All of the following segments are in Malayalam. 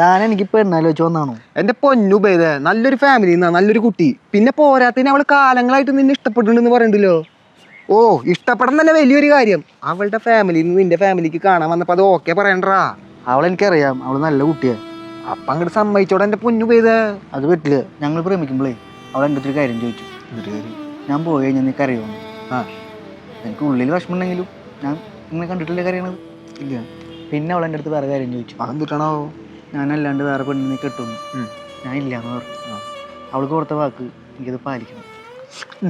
താൻ എനിക്ക് പെണ്ണാലോചിച്ച് വന്നാണോ എന്റെ പൊന്നു ബേദ നല്ലൊരു ഫാമിലി നല്ലൊരു കുട്ടി. പിന്നെ പോരാത്തതിന് അവൾ കാലങ്ങളായിട്ട് നിന്നെ ഇഷ്ടപ്പെട്ടിട്ടുണ്ടെന്ന് പറയണ്ടല്ലോ? ഓ ഇഷ്ടപ്പെടാൻ തന്നെ വലിയൊരു കാര്യം. അവളുടെ ഫാമിലിയിൽ നിന്ന് നിന്റെ ഫാമിലിക്ക് കാണാൻ വന്നപ്പോ അത് ഓക്കെ പറയണ്ടാ. അവളെനിക്കറിയാം അവൾ നല്ല കുട്ടിയാ. അപ്പൊ അങ്ങോട്ട് സമ്മതിച്ചോടെ എന്റെ പൊന്നു ബേദ അത് പറ്റില്ല ഞങ്ങൾ പ്രേമിക്കുമ്പോഴേ അവൾ എന്റെ ഒരു കാര്യം ചോദിച്ചു. ഞാൻ പോയി കഴിഞ്ഞാൽ നിനക്ക് കരയുമെന്ന് ആ. എനിക്ക് ഉള്ളിൽ വിഷമമുണ്ടെങ്കിലും ഞാൻ നിങ്ങളെ കണ്ടിട്ടില്ല കാര്യങ്ങൾ ഇല്ല. പിന്നെ അവൾ എന്റെ അടുത്ത് വേറെ കാര്യം ചോദിച്ചു. അതെന്തിട്ടാണോ ഞാനല്ലാണ്ട് വേറെ പെണ്ണിനെ കെട്ടുന്നു. ഞാൻ ഇല്ലാന്ന് പറഞ്ഞു. അവൾക്ക് കൊടുത്ത വാക്ക് എനിക്കത് പാലിക്കണം.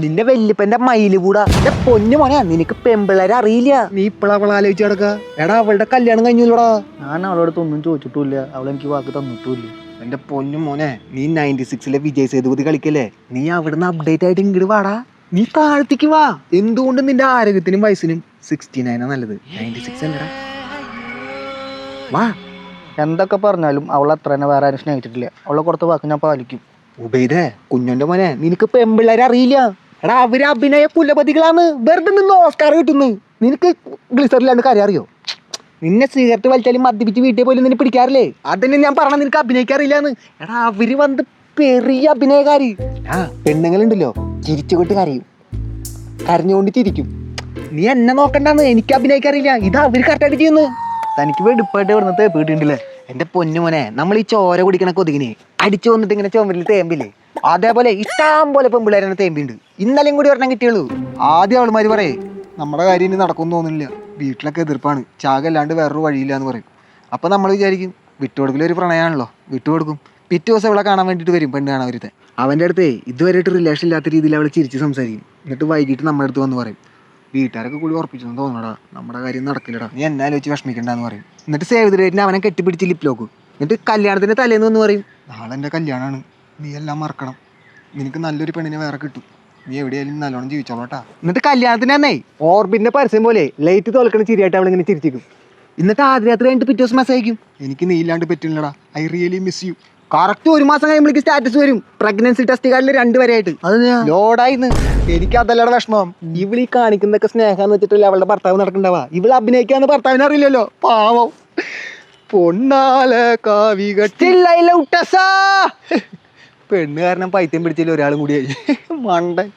നിന്റെ വല്യപ്പന്റെ മയിൽ കൂടാ. എന്റെ പൊന്നു മോനെ നിനക്ക് പെമ്പിള്ളേരെ അറിയില്ല. നീ ഇപ്പളവളെ ആലോചിച്ച് കിടക്ക എടാ അവളുടെ കല്യാണം കഴിഞ്ഞില്ലടാ. ഞാൻ അവളോടത്ത് ഒന്നും ചോദിച്ചിട്ടില്ല അവൾ എനിക്ക് വാക്ക് തന്നിട്ടില്ല എന്റെ പൊന്നു മോനെ നീ നയന്റി സിക്സിലെ വിജയ് സേതുപതി കളിക്കല്ലേ? നീ അവിടുന്ന് അപ്ഡേറ്റ് ആയിട്ട് ഇങ്ങോട്ട് വാടാ. നീ താഴ്ത്തിക്ക് വാ. എന്തുകൊണ്ട് നിന്റെ ആരോഗ്യത്തിനും വയസ്സിനും സിക്സ്റ്റി നയനാ നല്ലത്? നയന്റി സിക്സ് അല്ലടാ. വാ. എന്തൊക്കെ പറഞ്ഞാലും അവൾ അത്ര തന്നെ വേറെ ആരും സ്നേഹിച്ചിട്ടില്ല. അവളെ കൊടുത്ത വാക്ക് ഞാൻ പാലിക്കും. ഉബൈദേ കുഞ്ഞോന്റെ മോനെ നിനക്ക് പെമ്പിള്ളേരെ അറിയില്ല. എടാ അവർ അഭിനയ കുലപതികളാണ്. വെറുതെ നിന്ന് ഓസ്കാർ കിട്ടുന്നു. നിനക്ക് ഗ്ലിസറിലാണ്ട് കാര്യം അറിയോ? നിന്നെ സിഗരറ്റ് വലിച്ചാലും മദ്യപിച്ച് വീട്ടിൽ പോലും നിന്നെ പിടിക്കാറില്ലേ? അതന്നെ ഞാൻ പറഞ്ഞ നിനക്ക് അഭിനയിക്കാറില്ലാന്ന് എടാ അവർ വന്ന് പെറിയ അഭിനയകാരി. ആ പെണ്ണുങ്ങളുണ്ടല്ലോ. ചിരിച്ചുകൊണ്ട് കരയും. കരഞ്ഞുകൊണ്ട് ചിരിക്കും. നീ എന്നെ നോക്കണ്ടെന്ന് എനിക്ക് അഭിനയിക്കാറില്ല ഇത് അവർ കറക്റ്റായിട്ട് ചെയ്യുന്നു. തനിക്ക് വെടുപ്പായിട്ട് ഇവിടുന്ന് തേപ്പ് കിട്ടിയിട്ടില്ലേ എന്റെ പൊന്നുമോനെ നമ്മൾ ഈ ചോര കുടിക്കണ കൊതുകിനെ അടിച്ചു വന്നിട്ട് ഇങ്ങനെ ചുമരിൽ തേമ്പില്ലേ? അതേപോലെ ഇഷ്ടം പോലെ പെമ്പിള്ളേരെ തേമ്പിണ്ട്. ഇന്നലെയും കൂടി ഒരെണ്ണം കിട്ടിയുള്ളൂ. ആദ്യം അവളുമാര് പറയേ നമ്മുടെ കാര്യം ഇനി നടക്കും തോന്നുന്നില്ല. വീട്ടിലൊക്കെ എതിർപ്പാണ്. ചാകല്ലാണ്ട് വേറൊരു വഴിയില്ല എന്ന് പറയും. അപ്പൊ നമ്മൾ വിചാരിക്കും വിട്ടുകൊടുക്കലൊരു പ്രണയമാണല്ലോ വിട്ടുകൊടുക്കും. പിറ്റേ ദിവസം ഇവിടെ കാണാൻ വേണ്ടിയിട്ട് വരും പെണ്ണ് കാണാൻ അവന്റെ അവന്റെ അടുത്തേ ഇതുവരെയായിട്ട് റിലേഷൻ ഇല്ലാത്ത രീതിയിൽ അവൾ ചിരിച്ച് സംസാരിക്കും. എന്നിട്ട് വൈകിട്ട് നമ്മുടെ അടുത്ത് വന്ന് പറയും വീട്ടുകാരൊക്കെ കൂടി ഉറപ്പിച്ചു തോന്നണടാ. നമ്മുടെ കാര്യം നടക്കില്ലടാ. നീ എന്നാലും വെച്ച് വിഷമിക്കണ്ടെന്ന് പറയും. എന്നിട്ട് സേവ് ചെയ്തിട്ട് അവനെ കെട്ടിപ്പിടിച്ച് ലിപ്പിലോക്ക് എന്നിട്ട് കല്യാണത്തിന്റെ തലേന്ന് വന്ന് പറയും നാളെ എന്റെ കല്യാണമാണ് നീ എല്ലാം മറക്കണം. നിനക്ക് നല്ലൊരു പെണ്ണിനെ വേറെ കിട്ടും. നീ എവിടെയായാലും നല്ലോണം ജീവിച്ചോളട്ടാ എന്നിട്ട് കല്യാണത്തിന് തന്നെ ഓർബിന്റെ പരസ്യം പോലെ ലൈറ്റ് തോൽക്കണ ചിരിയായിട്ട് അവളിങ്ങനെ ചിരിച്ചിരിക്കും. എന്നിട്ട് ആദ്യ രാത്രി കഴിഞ്ഞിട്ട് പിറ്റേ ദിവസം മെസ്സേജ് അയക്കും. എനിക്ക് നീ ഇല്ലാണ്ട് പറ്റില്ലടാ. I really miss you correct ഒരു മാസം കഴിയുമ്പോഴേക്ക് സ്റ്റാറ്റസ് വരും. പ്രഗ്നൻസി ടെസ്റ്റ് കാർഡിൽ രണ്ടുപേരായിട്ട് അത് ഞാൻ ലോഡായിന്ന്. എനിക്ക് അതല്ലട വിഷമം. ഇവളീ കാണിക്കുന്നൊക്കെ സ്നേഹം വെച്ചിട്ടില്ല അവളുടെ ഭർത്താവ് നടക്കണ്ടാവാ ഇവൾ അഭിനയിക്കാന്ന് ഭർത്താവിനെ അറിയില്ലല്ലോ. പാവം. പൊന്നാല കാവികട്ടില്ല പെണ്ണ് കാരണം പൈത്യം പിടിച്ചില്ല ഒരാളും കൂടിയായി മണ്ടൻ.